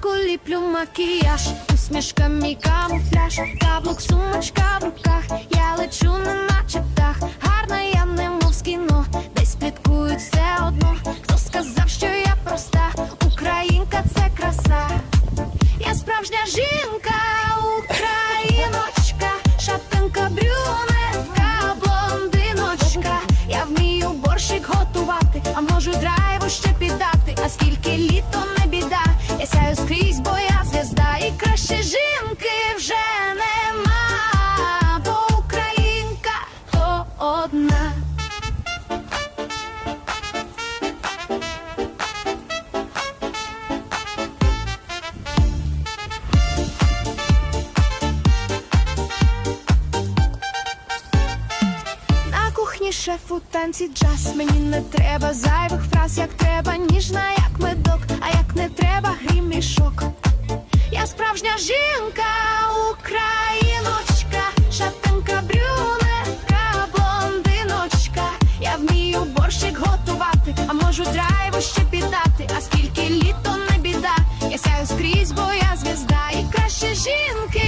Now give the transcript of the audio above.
ранку ліплю макіяж, усмішка мій камуфляж, каблук, сумочка в руках, я лечу не наче птах, гарна я немов з кіно, десь пліткують все одно. Хто сказав, що я проста, українка це краса. Я справжня жінка, україночка, шатенка, брюнетка, блондиночка. Я вмію борщик готувати, а можу драйву ще піддати. А скільки літо не мені шеф у танці джаз, мені не треба зайвих фраз, як треба, ніжна, як медок, а як не треба, грім мішок. Я справжня жінка, україночка, шатенка брюнетка, блондиночка. Я вмію борщик готувати, а можу драйву ще піддати. А скільки літо не біда, я сяю скрізь, бо я звізда і краще жінки.